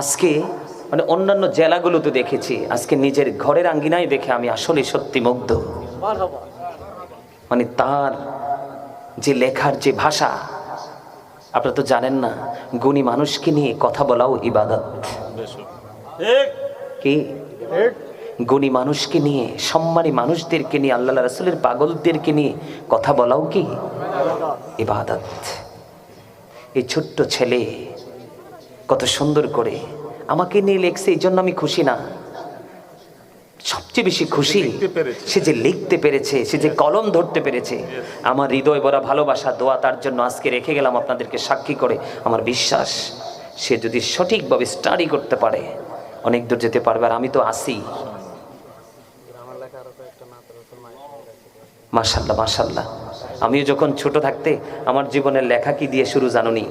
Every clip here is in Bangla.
আজকে মানে অন্যান্য জেলাগুলোতে দেখেছি আজকে নিজের ঘরের আঙ্গিনায় দেখে আমি আসলে সত্যি মুগ্ধ। মানে তার যে লেখার যে ভাষা আপনারা তো জানেন না গুণী মানুষকে নিয়ে কথা বলাও ইবাদত। কি? গুণী মানুষকে নিয়ে সম্মানী মানুষদেরকে নিয়ে আল্লাহ রাসুলের পাগলদেরকে নিয়ে কথা বলাও কি? ইবাদত। এই ছোট্ট ছেলে কত সুন্দর করে আমাকে নিয়ে লেখছে এই জন্য আমি খুশি না। সবচেয়ে বেশি খুশি সে যে লিখতে পেরেছে সে যে কলম ধরতে পেরেছে। আমার হৃদয় বড় ভালোবাসা দোয়া তার জন্য আজকে রেখে গেলাম আপনাদেরকে সাক্ষী করে। আমার বিশ্বাস সে যদি সঠিকভাবে স্টাডি করতে পারে অনেক দূর যেতে পারবে আর আমি তো আসি মাশাল্লাহ মাশাল্লাহ। আমিও যখন ছোট থাকতে আমার জীবনের লেখা কি দিয়ে শুরু জানুনি?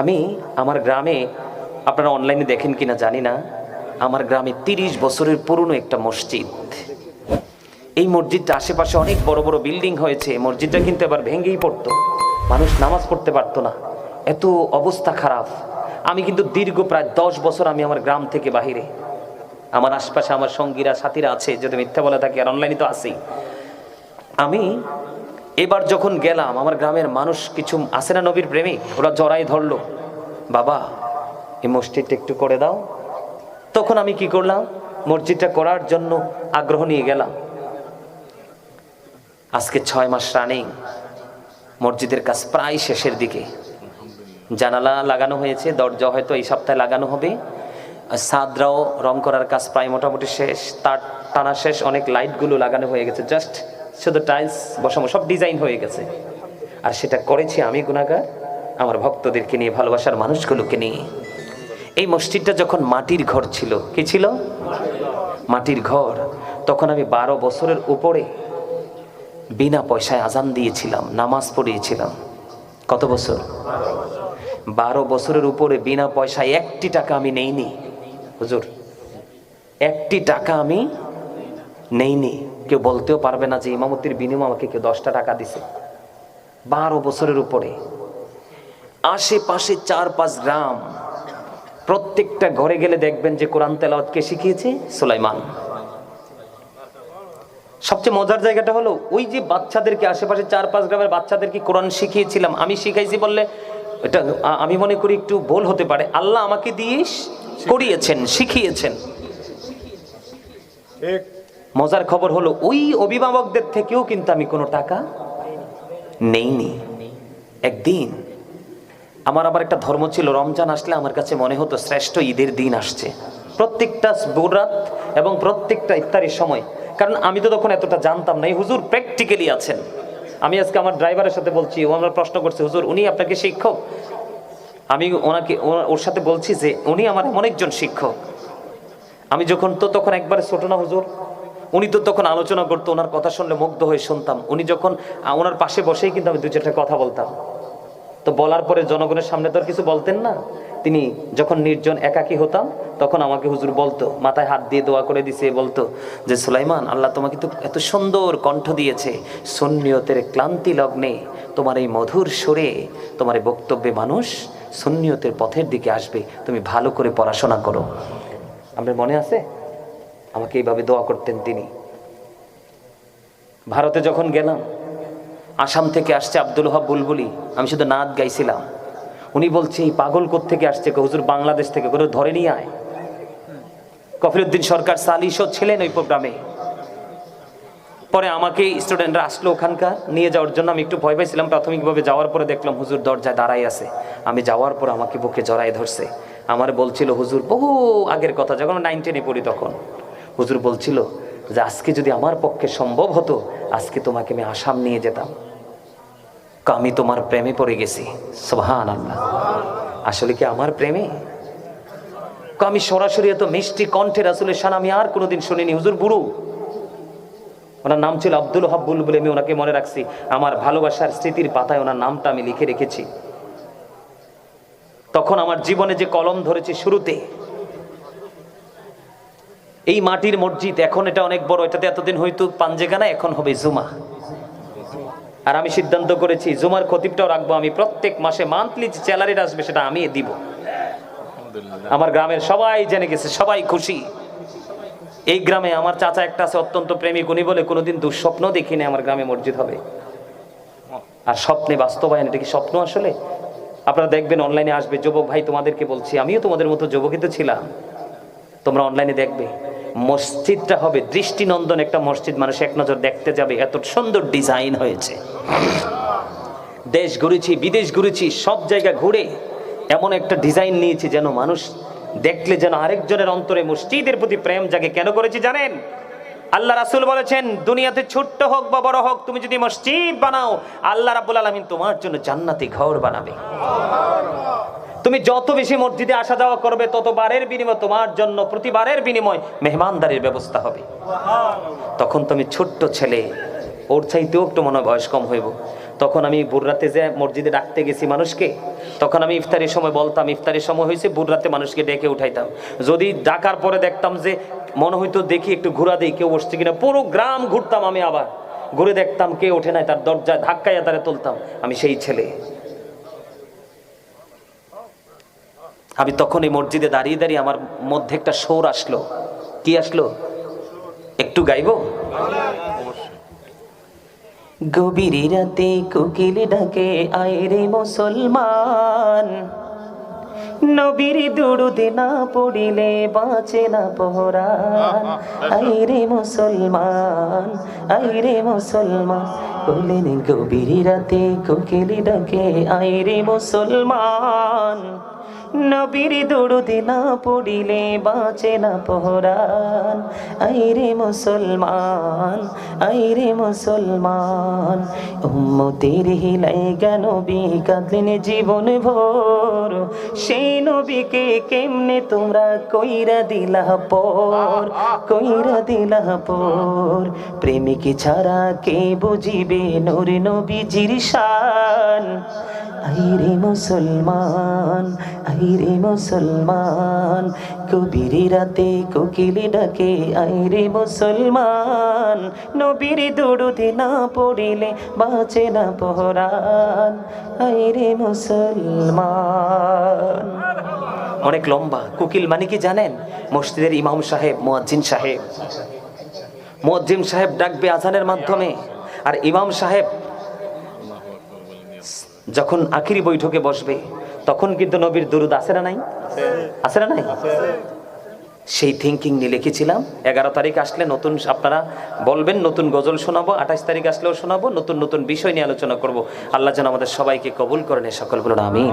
আমি আমার গ্রামে, আপনারা অনলাইনে দেখেন কিনা জানি না, আমার গ্রামে তিরিশ বছরের পুরনো একটা মসজিদ। এই মসজিদটা আশেপাশে অনেক বড় বড় বিল্ডিং হয়েছে মসজিদটা কিন্তু এবার ভেঙেই পড়তো। মানুষ নামাজ পড়তে পারতো না। এত অবস্থা খারাপ। আমি কিন্তু দীর্ঘ প্রায় দশ বছর আমি আমার গ্রাম থেকে বাহিরে। আমার আশপাশে আমার সঙ্গীরা, সাথীরা আছে, যদি মিথ্যা বলে থাকি, আর অনলাইনে তো আছেই। আমি এবার যখন গেলাম, আমার গ্রামের মানুষ কিছু আছে না নবীর প্রেমিক ওরা জড়াই ধরলো। বাবা, এই মসজিদটা একটু করে দাও। তখন আমি কি করলাম? মসজিদটা করার জন্য আগ্রহ নিয়ে গেলাম। আজকে ছয় মাস রানিং মসজিদের কাজ প্রায় শেষের দিকে। জানালা লাগানো হয়েছে, দরজা হয়তো এই সপ্তাহে লাগানো হবে। সাদরাও রং করার কাজ প্রায় মোটামুটি শেষ। তার টানা শেষ অনেক লাইটগুলো লাগানো হয়ে গেছে। জাস্ট শুধু টাইলস বসানো সব ডিজাইন হয়ে গেছে। আর সেটা করেছি আমি গুণাগার আমার ভক্তদেরকে নিয়ে, ভালোবাসার মানুষগুলোকে নিয়ে। এই মসজিদটা যখন মাটির ঘর ছিল, কি ছিল? মাটির ঘর। তখন আমি বারো বছরের উপরে বিনা পয়সায় আজান দিয়েছিলাম, নামাজ পড়িয়েছিলাম। কত বছর? বারো বছরের উপরে বিনা পয়সায় একটি টাকা আমি নেইনি। হুজুর, একটি টাকা আমি নেইনি। কেউ বলতেও পারবে না যে ইমামতির বিনিময় আমাকে কেউ দশটা টাকা দিছে। বারো বছরের উপরে। আশেপাশে চার পাঁচ গ্রাম। প্রত্যেকটা ঘরে গেলে দেখবেন যে কোরআন তেলাওয়াত কে শিখিয়েছে? সুলাইমান। সবচেয়ে মজার জায়গাটা হলো, ওই যে বাচ্চাদেরকে, আশেপাশে চার পাঁচ গ্রামের বাচ্চাদেরকে কোরআন শিখিয়েছিলাম, আমি শিখাইছি বললে এটা আমি মনে করি একটু ভুল হতে পারে। আল্লাহ আমাকে দিয়ে করিয়েছেন, শিখিয়েছেন। মজার খবর হলো, ওই অভিভাবকদের থেকেও কিন্তু আমি কোনো টাকা নেইনি। একদিন আমার আবার একটা ধর্ম ছিল, রমজান আসলে আমার কাছে মনে হতো শ্রেষ্ঠ ঈদের দিন আসছে। প্রত্যেকটা বোরাত এবং প্রত্যেকটা ইফতারির সময়। কারণ আমি তো তখন এতটা জানতাম না, এই হুজুর প্র্যাকটিক্যালি আছেন। আমি আজকে আমার ড্রাইভারের সাথে বলছি, ও আমার প্রশ্ন করছে, হুজুর, উনি আপনাকে শিক্ষক? আমি ওনাকে ওর সাথে বলছি যে, উনি আমার এমন একজন শিক্ষক। আমি যখন তো তখন একবারে ছোট না হুজুর উনি তো তখন আলোচনা করতো, ওনার কথা শুনলে মুগ্ধ হয়ে শুনতাম। উনি যখন ওনার পাশে বসেই কিন্তু আমি দু চারটা কথা বলতাম। তো বলার পরে জনগণের সামনে তো আর কিছু বলতেন না। তিনি যখন নির্জন একাকী হতাম, তখন আমাকে হুজুর বলতো, মাথায় হাত দিয়ে দোয়া করে দিছে, বলতো যে, সুলাইমান, আল্লাহ তোমাকে তো এত সুন্দর কণ্ঠ দিয়েছে। সন্নিয়তের ক্লান্তি লগ্নে তোমার এই মধুর সুরে তোমার এই বক্তব্যে মানুষ সন্নিয়তের পথের দিকে আসবে। তুমি ভালো করে পড়াশোনা করো। আপনার মনে আছে? আমাকে এইভাবে দোয়া করতেন তিনি। ভারতে যখন গেলাম, আসাম থেকে আসছে আব্দুল হাব বুলবুলি, আমি শুধু নাচ গাইছিলাম। উনি বলছে, এই পাগল থেকে আসছে হুজুর বাংলাদেশ থেকে করে ধরে নিয়ে আয়। কফিরুদ্দিন সরকার সালিশও ছিলেন ওই প্রোগ্রামে। পরে আমাকে স্টুডেন্টরা আসলো ওখানকার, নিয়ে যাওয়ার জন্য আমি একটু ভয় পাইছিলাম। প্রাথমিকভাবে যাওয়ার পরে দেখলাম, হুজুর, দরজায় দাঁড়াই আছে। আমি যাওয়ার পর আমাকে বুকে জড়াই ধরছে। আমার বলছিল, হুজুর, বহু আগের কথা, যখন নাইন টেনে পড়ি তখন। হুজুর বলছিল যে, আজকে যদি আমার পক্ষে সম্ভব হতো, আজকে তোমাকে আমি আসাম নিয়ে যেতাম। আমি তোমার প্রেমে পড়ে গেছি। সোহান আল্লাহ আসলে কি আমার প্রেমে? আমি সরাসরি এত মিষ্টি কণ্ঠে রাসুলের শান আমি আর কোনোদিন শুনিনি। হুজুর বুড়ো ওনার নাম ছিল আব্দুল হাব্বুল বলে আমি ওনাকে মনে রাখছি। আমার ভালোবাসার স্মৃতির পাতায় ওনার নামটা আমি লিখে রেখেছি। তখন আমার জীবনে যে কলম ধরেছি শুরুতে এই মাটির মসজিদ এখন এটা অনেক বড় এটাতে এতদিন হয়তো পাঞ্জেখানা এখন হবে জুমা। আর আমি সিদ্ধান্ত করেছি জুমার খতিবটাও রাখব আমি প্রত্যেক মাসে মান্থলি যে স্যালারিটা আসবে সেটা আমি দিব। আমার গ্রামের সবাই জেনে গেছে সবাই খুশি। এই গ্রামে আমার চাচা একটা আছে অত্যন্ত প্রেমিক উনি বলে কোনোদিন দুঃস্বপ্ন দেখিনি আমার গ্রামে মসজিদ হবে। আর স্বপ্নে বাস্তবায়ন এটা কি স্বপ্ন আসলে? আপনারা দেখবেন অনলাইনে আসবে যুবক ভাই তোমাদেরকে বলছি আমিও তোমাদের মতো যুবকই তো ছিলাম। তোমরা অনলাইনে দেখবে। মসজিদটা হবে দৃষ্টিনন্দন একটা মসজিদ, মানুষ এক নজর দেখতে যাবে, এত সুন্দর ডিজাইন হয়েছে। দেশ ঘুরেছি, বিদেশ ঘুরেছি, সব জায়গা ঘুরে এমন একটা ডিজাইন নিয়েছি যেন মানুষ দেখলে যেন আরেকজনের অন্তরে মসজিদের প্রতি প্রেম জাগে। কেন করেছি জানেন? আল্লাহ রাসুল বলেছেন, দুনিয়াতে ছোট্ট হোক বা বড় হোক, তুমি যদি মসজিদ বানাও, আল্লাহ রাব্বুল আলামিন তোমার জন্য জান্নাতি ঘর বানাবে। তুমি যত বেশি মসজিদে আসা যাওয়া করবে তত বারের বিনিময় তোমার জন্য, প্রতিবারের বিনিময় মেহমানদারির ব্যবস্থা হবে। তখন তুমি ছোট্ট ছেলে, ওর চাইতেও একটু মনে হয় বয়স কম হইব। তখন আমি বুড়রাতে যে মসজিদে ডাকতে গেছি মানুষকে, তখন আমি ইফতারির সময় বলতাম, ইফতারির সময় হয়েছে বুড়রাতে মানুষকে ডেকে উঠাইতাম। যদি ডাকার পরে দেখতাম যে মনে হইতো দেখি একটু ঘোরা দিই, কেউ বসছে কিনা, পুরো গ্রাম ঘুরতাম আমি আবার। ঘুরে দেখতাম কে ওঠে নাই, তার দরজায় ধাক্কাইয়া তারে তুলতাম। আমি সেই ছেলে। আমি তখন এই মসজিদে দাঁড়িয়ে দাঁড়িয়ে আমার মধ্যে একটা সোর আসলো। কি আসলো? একটু গাইবো? গভীর রাতে কোকিল ডাকে, আয় রে মুসলমান। নবীর দুরুদে না পড়িলে বাঁচে না পহরান। আয় রে মুসলমান, আয় রে মুসলমান। বললেন গভীর রাতে কোকিল ডাকে, আয় রে মুসলমান। নবীর দৌড়তে না পড়িলে বাঁচে না পহরান। আইরে মুসলমান আইরে মুসলমান, উম্মতের হিলাই জ্ঞান নবী, কাঁদলেন জীবন ভোর। সেই নবীকে কেমনে তোমরা কইরা দিলা পর, কইরা দিলা পর? প্রেমিক ছাড়া কে বুঝিবে নূর নবীজির শান? আইরে মুসলমান আইরে মুসলমান। কবির রাতে কোকিল ডাকে, আইরে মুসলমান। নবীর দৌড়তে না পড়িলে বাঁচে না পহরান। আইরে মুসলমান। অনেক লম্বা। কোকিল মানে কি জানেন? মসজিদের ইমাম সাহেব, মুয়াজ্জিন সাহেব। মুয়াজ্জিন সাহেব ডাকবে আজানের মাধ্যমে। আর ইমাম সাহেব যখন আখিরি বৈঠকে বসবে, তখন কিন্তু নবীর দুরুদ আছে না নাই? আছে না নাই? সেই থিঙ্কিং নিয়ে লিখেছিলাম। এগারো তারিখ আসলে নতুন, আপনারা বলবেন, নতুন গজল শোনাবো, আঠাশ তারিখ আসলেও শোনাবো, নতুন নতুন বিষয় নিয়ে আলোচনা করব। আল্লাহ যেন আমাদের সবাইকে কবুল করেন এই সকল বলুন আমি